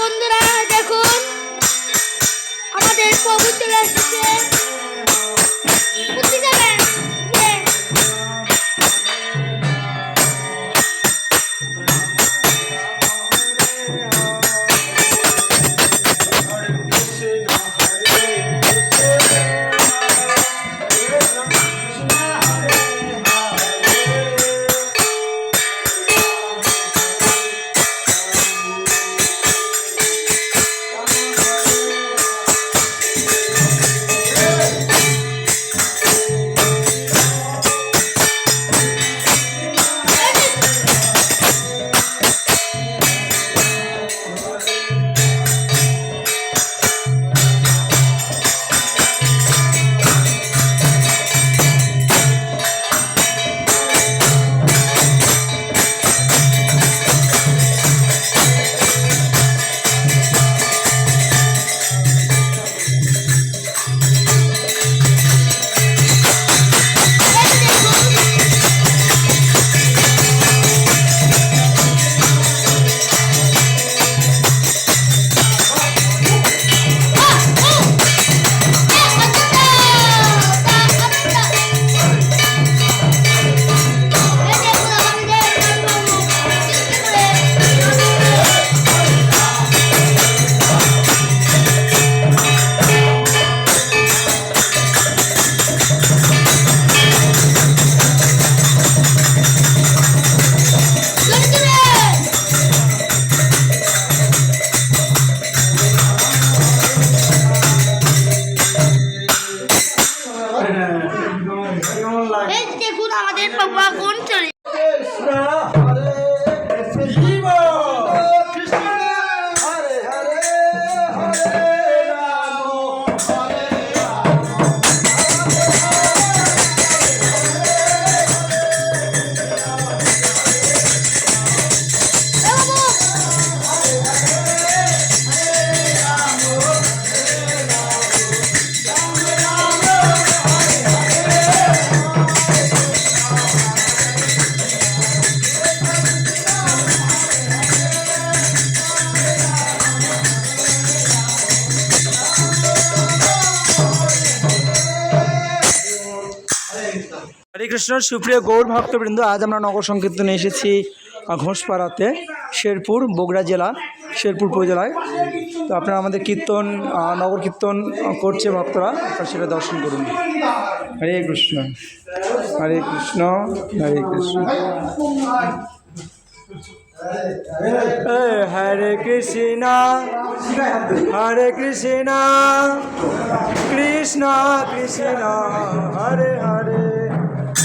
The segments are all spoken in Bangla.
বন্ধুরা দেখুন আমাদের প্রভু চলে এসেছে কৃষ্ণ সুপ্রিয় গৌর ভক্তবৃন্দ আজ আমরা নগর সংকীর্তনে এসেছি ঘোষপাড়াতে শেরপুর বগুড়া জেলা শেরপুর উপজেলায়। তো আপনারা আমাদের কীর্তন নগর কীর্তন করছে ভক্তরা আপনারা সেটা দর্শন করুন। হরে কৃষ্ণ। হরে কৃষ্ণ হরে কৃষ্ণ। হরে কৃষ্ণ হরে কৃষ্ণ কৃষ্ণ কৃষ্ণ হরে হরে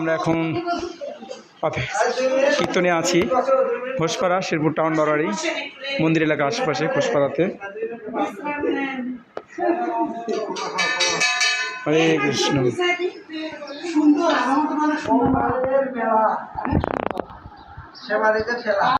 আমরা এখন কীর্তনে আছি। ঘোষপাড়া, শেরপুর টাউন বারোয়ারি মন্দির এলাকার আশেপাশে ঘোষপাড়াতে। হরে কৃষ্ণ। এই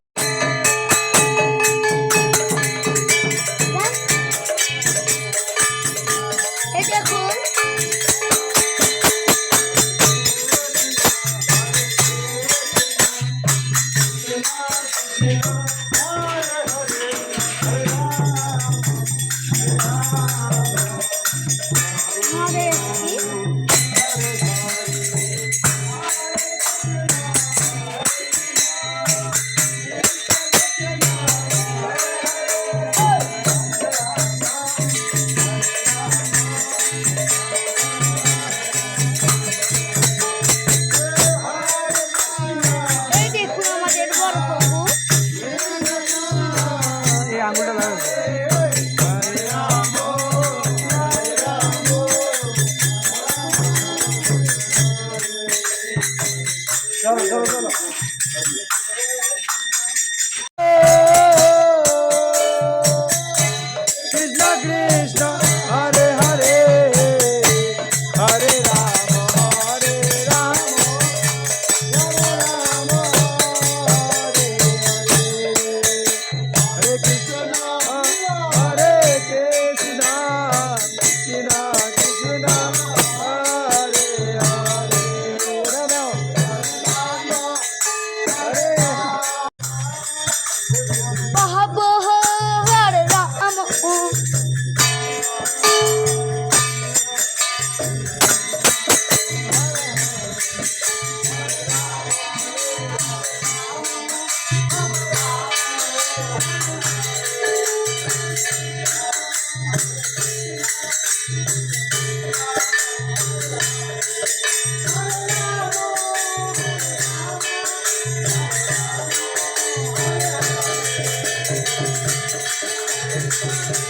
কৃষ্ণ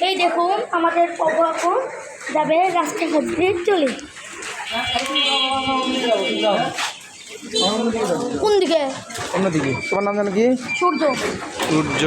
এই দেখুন আমাদের পপ যাবে রাস্তাঘাট দিয়ে চলে। কোন দিকে? অন্যদিকে। তোমার নাম জানো কি? সূর্য। সূর্য।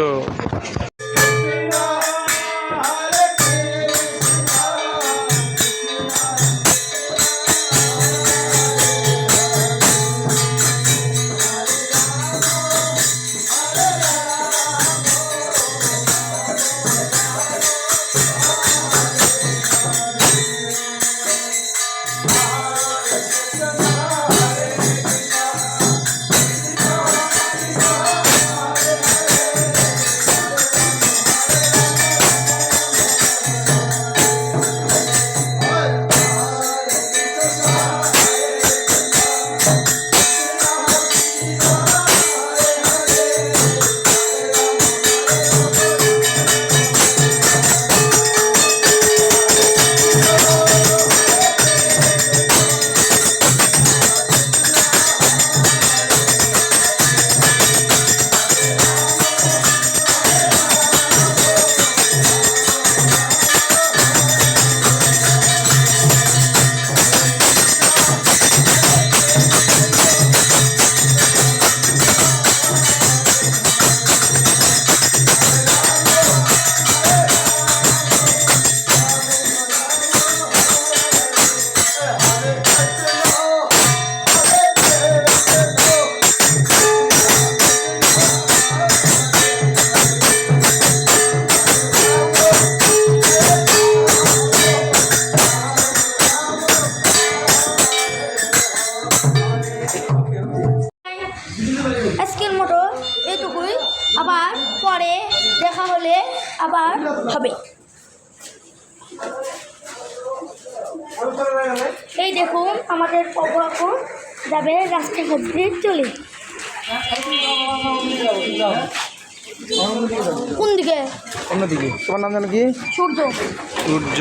কোন দিকে? অন্যদিকে। তোমার নাম জানো কি? সূর্য। সূর্য।